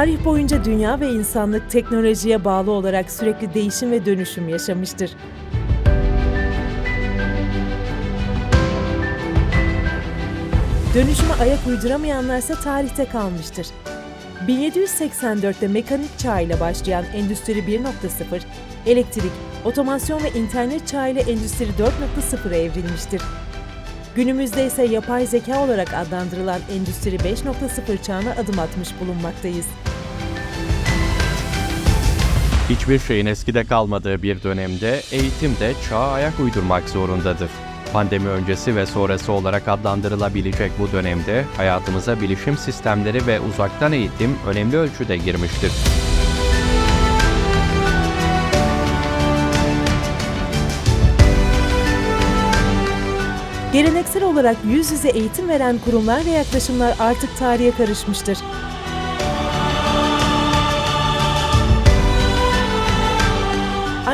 Tarih boyunca dünya ve insanlık teknolojiye bağlı olarak sürekli değişim ve dönüşüm yaşamıştır. Dönüşüme ayak uyduramayanlarsa tarihte kalmıştır. 1784'te mekanik çağ ile başlayan Endüstri 1.0, elektrik, otomasyon ve internet çağı ile Endüstri 4.0'a evrilmiştir. Günümüzde ise yapay zeka olarak adlandırılan Endüstri 5.0 çağına adım atmış bulunmaktayız. Hiçbir şeyin eskide kalmadığı bir dönemde eğitim de çağa ayak uydurmak zorundadır. Pandemi öncesi ve sonrası olarak adlandırılabilecek bu dönemde hayatımıza bilişim sistemleri ve uzaktan eğitim önemli ölçüde girmiştir. Geleneksel olarak yüz yüze eğitim veren kurumlar ve yaklaşımlar artık tarihe karışmıştır.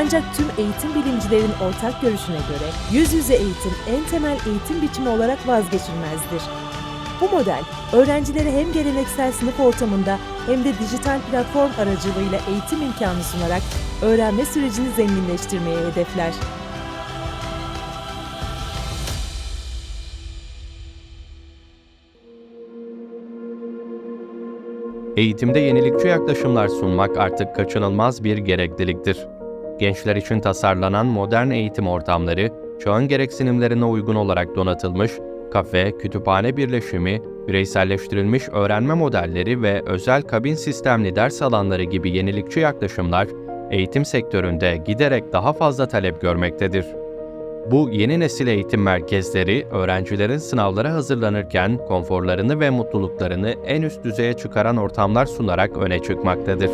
Ancak tüm eğitim bilimcilerin ortak görüşüne göre yüz yüze eğitim en temel eğitim biçimi olarak vazgeçilmezdir. Bu model, öğrencilere hem geleneksel sınıf ortamında hem de dijital platform aracılığıyla eğitim imkanı sunarak öğrenme sürecini zenginleştirmeye hedefler. Eğitimde yenilikçi yaklaşımlar sunmak artık kaçınılmaz bir gerekliliktir. Gençler için tasarlanan modern eğitim ortamları, çağın gereksinimlerine uygun olarak donatılmış, kafe, kütüphane birleşimi, bireyselleştirilmiş öğrenme modelleri ve özel kabin sistemli ders alanları gibi yenilikçi yaklaşımlar, eğitim sektöründe giderek daha fazla talep görmektedir. Bu yeni nesil eğitim merkezleri öğrencilerin sınavlara hazırlanırken konforlarını ve mutluluklarını en üst düzeye çıkaran ortamlar sunarak öne çıkmaktadır.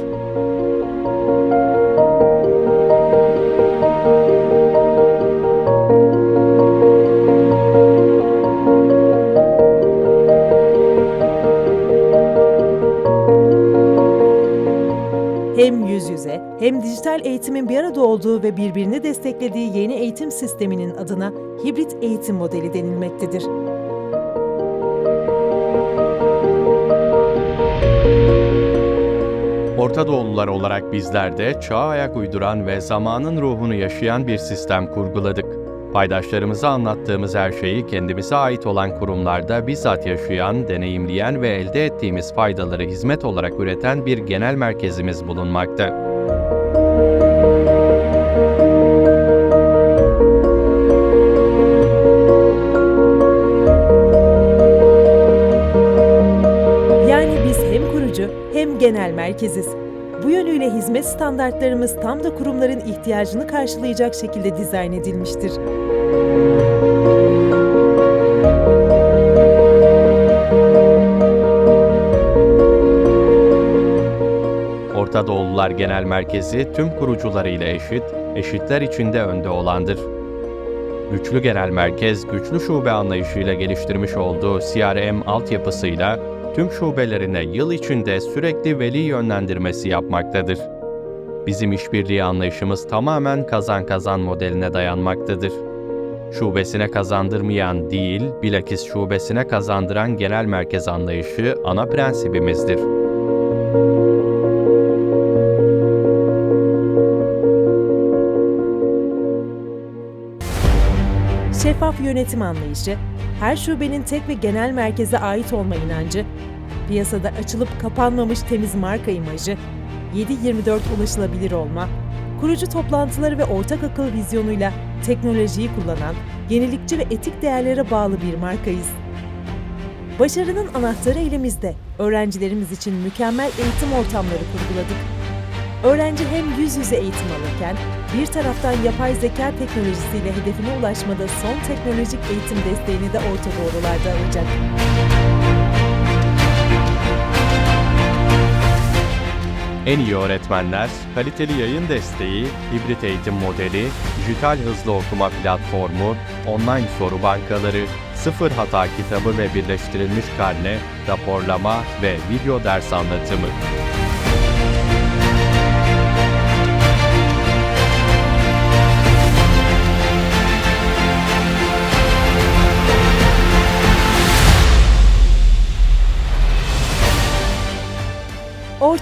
Hem yüz yüze hem dijital eğitimin bir arada olduğu ve birbirini desteklediği yeni eğitim sisteminin adına hibrit eğitim modeli denilmektedir. Orta Doğulular olarak bizler de çağa ayak uyduran ve zamanın ruhunu yaşayan bir sistem kurguladık. Paydaşlarımıza anlattığımız her şeyi kendimize ait olan kurumlarda bizzat yaşayan, deneyimleyen ve elde ettiğimiz faydaları hizmet olarak üreten bir genel merkezimiz bulunmakta. Yani biz hem kurucu hem genel merkeziz. Bu yönüyle hizmet standartlarımız tam da kurumların ihtiyacını karşılayacak şekilde dizayn edilmiştir. Orta Doğulular Genel Merkezi tüm kurucularıyla eşit, eşitler içinde önde olandır. Güçlü Genel Merkez, güçlü şube anlayışıyla geliştirmiş olduğu CRM altyapısıyla tüm şubelerine yıl içinde sürekli veli yönlendirmesi yapmaktadır. Bizim işbirliği anlayışımız tamamen kazan-kazan modeline dayanmaktadır. Şubesine kazandırmayan değil, bilakis şubesine kazandıran genel merkez anlayışı ana prensibimizdir. Şeffaf yönetim anlayışı, her şubenin tek ve genel merkeze ait olma inancı, piyasada açılıp kapanmamış temiz marka imajı, 7-24 ulaşılabilir olma, kurucu toplantıları ve ortak akıl vizyonuyla teknolojiyi kullanan, yenilikçi ve etik değerlere bağlı bir markayız. Başarının anahtarı elimizde. Öğrencilerimiz için mükemmel eğitim ortamları kurguladık. Öğrenci hem yüz yüze eğitim alırken bir taraftan yapay zeka teknolojisiyle hedefine ulaşmada son teknolojik eğitim desteğini de orta doğrularda alacak. En iyi öğretmenler, kaliteli yayın desteği, hibrit eğitim modeli, dijital hızlı okuma platformu, online soru bankaları, sıfır hata kitabı ve birleştirilmiş karne, raporlama ve video ders anlatımı.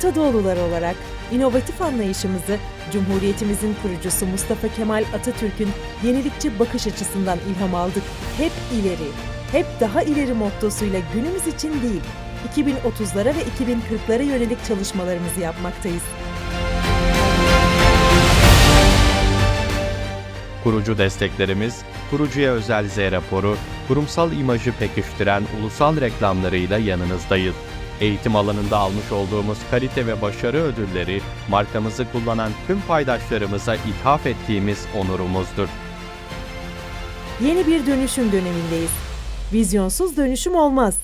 Orta Doğulular olarak inovatif anlayışımızı Cumhuriyetimizin kurucusu Mustafa Kemal Atatürk'ün yenilikçi bakış açısından ilham aldık. Hep ileri, hep daha ileri mottosuyla günümüz için değil, 2030'lara ve 2040'lara yönelik çalışmalarımızı yapmaktayız. Kurucu desteklerimiz, kurucuya özel Z raporu, kurumsal imajı pekiştiren ulusal reklamlarıyla yanınızdayız. Eğitim alanında almış olduğumuz kalite ve başarı ödülleri, markamızı kullanan tüm paydaşlarımıza ithaf ettiğimiz onurumuzdur. Yeni bir dönüşüm dönemindeyiz. Vizyonsuz dönüşüm olmaz.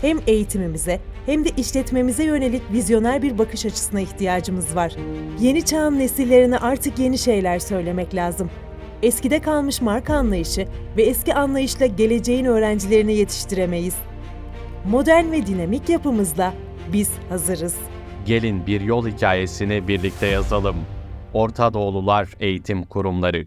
Hem eğitimimize hem de işletmemize yönelik vizyoner bir bakış açısına ihtiyacımız var. Yeni çağın nesillerine artık yeni şeyler söylemek lazım. Eskide kalmış marka anlayışı ve eski anlayışla geleceğin öğrencilerini yetiştiremeyiz. Modern ve dinamik yapımızla biz hazırız. Gelin bir yol hikayesini birlikte yazalım. Orta Doğulular Eğitim Kurumları